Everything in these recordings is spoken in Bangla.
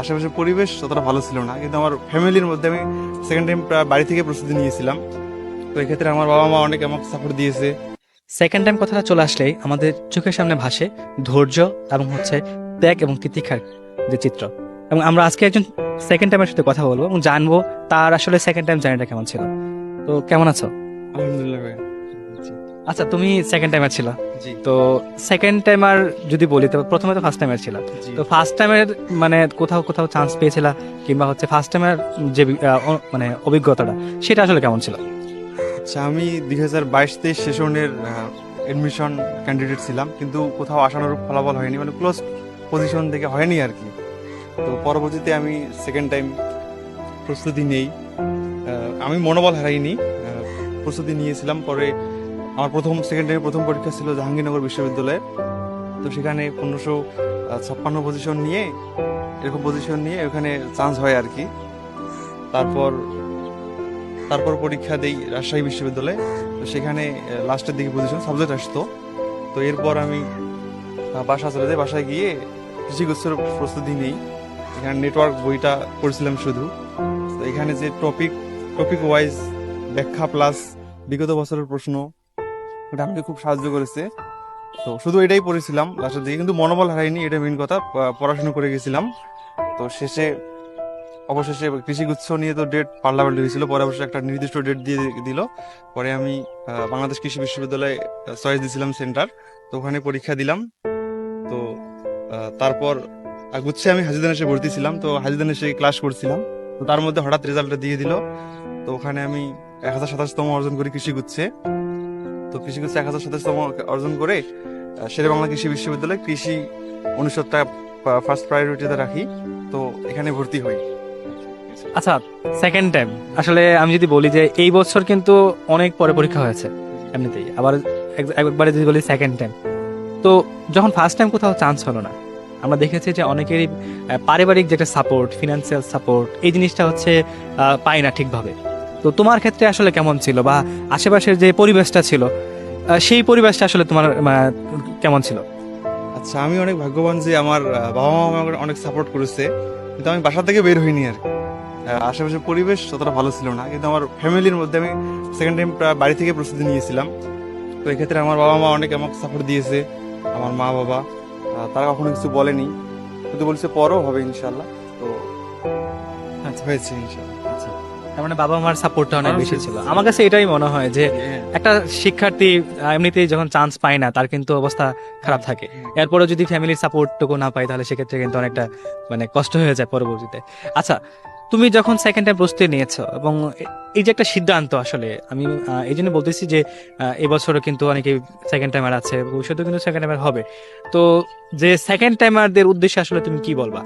আশেপাশের পরিবেশ ততটা ভালো ছিল না। কিন্তু আমার ফ্যামিলির মধ্যে আমি সেকেন্ড টাইম প্রায় বাড়ি থেকে প্রস্তুতি নিয়েছিলাম। তো এক্ষেত্রে আমার বাবা মা অনেক আমাকে সাপোর্ট দিয়েছে। সেকেন্ড টাইম কথাটা চলে আসলেই আমাদের চোখের সামনে ভাসে ধৈর্য এবং হচ্ছে ত্যাগ এবং তিতিক্ষার যে চিত্র। এবং আমরা আজকে একজন সেকেন্ড টাইমের সাথে কথা বলব এবং জানব তার আসলে সেকেন্ড টাইম জার্নিটা কেমন ছিল। তো কেমন আছো? আচ্ছা তুমি সেকেন্ড টাইমার ছিল। জি। তো সেকেন্ড টাইমার যদি বলি তো প্রথমে তো ফার্স্ট টাইমার ছিল। তো ফার্স্ট টাইমের মানে কোথাও কোথাও চান্স পেয়েছিলা কিংবা হচ্ছে ফার্স্ট টাইমের যে মানে অভিজ্ঞতাটা সেটা আসলে কেমন ছিল? আচ্ছা আমি দুই হাজার বাইশ তেইশ সেশনের এডমিশন ক্যান্ডিডেট ছিলাম কিন্তু কোথাও আশানুরূপ ফলাফল হয়নি মানে ক্লোজ পজিশন থেকে হয়নি আর কি। তো পরবর্তীতে আমি সেকেন্ড টাইম প্রস্তুতি নেই। আমি মনোবল হারাইনি প্রস্তুতি নিয়েছিলাম পরে আমার প্রথম সেকেন্ড টাইমে প্রথম পরীক্ষা ছিল জাহাঙ্গীরনগর বিশ্ববিদ্যালয়ে। তো সেখানে পনেরোশো ছাপ্পান্ন পজিশন নিয়ে, এরকম পজিশন নিয়ে ওখানে চান্স হয় আর কি। তারপর তারপর পরীক্ষা দেই রাজশাহী বিশ্ববিদ্যালয়ে। তো সেখানে লাস্টের দিকে পজিশন সাবজেক্ট আসতো। তো এরপর আমি বাসা চলে যাই। বাসায় গিয়ে কৃষিগুচ্ছের প্রস্তুতি নেই। এখানে নেটওয়ার্ক বইটা পড়ছিলাম শুধু। তো এখানে যে টপিক টপিক ওয়াইজ ব্যাখ্যা প্লাস বিগত বছরের প্রশ্ন ওটা আমাকে খুব সাহায্য করেছে। তো শুধু এটাই পড়েছিলাম লাস্টের দিকে, কিন্তু মনোবল হারাইনি এটা মেন কথা। পড়াশোনা করে গেছিলাম। তো শেষে, অবশেষে কৃষিগুচ্ছ নিয়ে তো ডেট পাল্টাপাল্টি হয়েছিল পরে অবশ্যই একটা নির্দিষ্ট ডেট দিয়ে দিল। পরে আমি বাংলাদেশ কৃষি বিশ্ববিদ্যালয়ে চয়েস দিয়েছিলাম সেন্টার তো ওখানে পরীক্ষা দিলাম। তো তারপর গুচ্ছে আমি হাজিদান এসে ভর্তি ছিলাম, তো হাজিদান এসে ক্লাস করছিলাম। তো তার মধ্যে হঠাৎ রেজাল্টটা দিয়ে দিল। তো ওখানে আমি এক হাজার সাতাশতম অর্জন করি কৃষি গুচ্ছে। তো কৃষি গুচ্ছে এক হাজার সাতাশতম অর্জন করে শেরে বাংলা কৃষি বিশ্ববিদ্যালয়ে কৃষি অনুষদটা ফার্স্ট প্রায়োরিটিতে রাখি। তো এখানে ভর্তি হই। আচ্ছা সেকেন্ড টাইম আসলে আমি যদি বলি যে এই বছর কিন্তু অনেক পরে পরীক্ষা হয়েছে, এমনিতেই। আবার একবারে যদি বলি সেকেন্ড টাইম তো যখন ফার্স্ট টাইম কোথাও চান্স হলো না, আমরা দেখেছি যে অনেকেরই পারিবারিক যে একটা সাপোর্ট ফিনান্সিয়াল সাপোর্ট এই জিনিসটা হচ্ছে পায় না ঠিকভাবে। তো তোমার ক্ষেত্রে আসলে কেমন ছিল বা আশেপাশের যে পরিবেশটা ছিল সেই পরিবেশটা আসলে তোমার কেমন ছিল? আচ্ছা আমি অনেক ভাগ্যবান যে আমার বাবা মা আমাকে অনেক সাপোর্ট করেছে কিন্তু আমি বাসা থেকে বের হইনি আর আশেপাশের পরিবেশ ততটা ভালো ছিল না কিন্তু আমার ফ্যামিলির মধ্যে আমি সেকেন্ড টাইম প্রায় বাড়ি থেকে প্রস্তুতি নিয়েছিলাম। তো এক্ষেত্রে আমার বাবা মা অনেক আমাকে সাপোর্ট দিয়েছে আমার মা বাবা তারা কখনো কিছু বলেনি কিন্তু বলছে পরও হবে ইনশাল্লাহ তো আচ্ছা। হয়েছে ইনশাল্লাহ তার মানে বাবা মার সাপোর্টটা অনেক বেশি ছিল। আমার কাছে এটাই মনে হয় যে একটা শিক্ষার্থী এমনিতেই যখন চান্স পায় না তার কিন্তু অবস্থা খারাপ থাকে। এরপরে যদি ফ্যামিলির সাপোর্টটুকু না পাই তাহলে সেক্ষেত্রে কিন্তু অনেকটা মানে কষ্ট হয়ে যায় পরবর্তীতে। আচ্ছা তুমি যখন সেকেন্ড টাইম প্রস্তুতি নিয়েছো এবং এই যে একটা সিদ্ধান্ত আসলে আমি এই জন্য বলতেছি যে এবছরও কিন্তু অনেকে সেকেন্ড টাইমার আছে ভবিষ্যতেও কিন্তু সেকেন্ড টাইমার হবে। তো যে সেকেন্ড টাইমারদের উদ্দেশ্যে আসলে তুমি কি বলবা?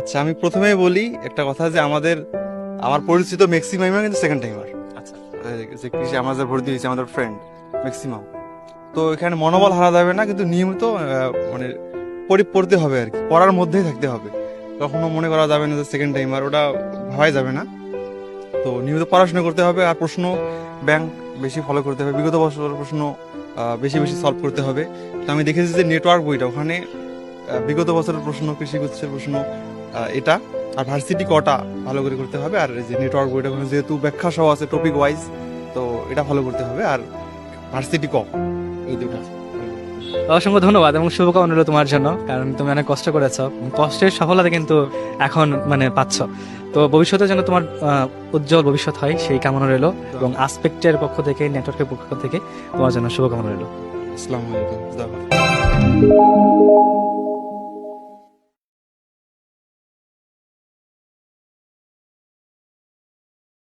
আচ্ছা আমি প্রথমেই বলি একটা কথা যে আমাদের আমার পরিচিত ম্যাক্সিমাম কিন্তু সেকেন্ড টাইমার আচ্ছা। যে কৃষি আমাদের ভর্তি হয়েছে আমাদের ফ্রেন্ড ম্যাক্সিমাম তো এখানে মনোবল হারা যাবে না কিন্তু নিয়মিত মানে পড়ি পড়তে হবে আর কি পড়ার মধ্যেই থাকতে হবে। কখনো মনে করা যাবে না যে সেকেন্ড টাইমার ওটা ভাবাই যাবে না। তো নিয়মিত পড়াশোনা করতে হবে আর প্রশ্ন ব্যাংক বেশি ফলো করতে হবে বিগত বছরের প্রশ্ন বেশি বেশি সলভ করতে হবে। তো আমি দেখেছি যে নেটওয়ার্ক বইটা ওখানে বিগত বছরের প্রশ্ন কৃষিগুচ্ছের প্রশ্ন এটা। আর ভার্সিটি কটা ভালো করে করতে হবে আর যে নেটওয়ার্ক বইটা যেহেতু ব্যাখ্যা সহ আছে টপিক ওয়াইজ তো এটা ভালো করতে হবে আর ভার্সিটি ক? এই দুটো। অসংখ্য ধন্যবাদ এবং শুভকামনা রইল তোমার জন্য কারণ তুমি অনেক কষ্ট করেছ। কষ্টের সফলতা কিন্তু এখন মানে পাচ্ছ। তো ভবিষ্যতে যেন তোমার উজ্জ্বল ভবিষ্যৎ হয় সেই কামনা রইল এবং আসপেক্টের পক্ষ থেকে নেটওয়ার্কের পক্ষ থেকে তোমার জন্য শুভকামনা রইল। আসসালামু আলাইকুম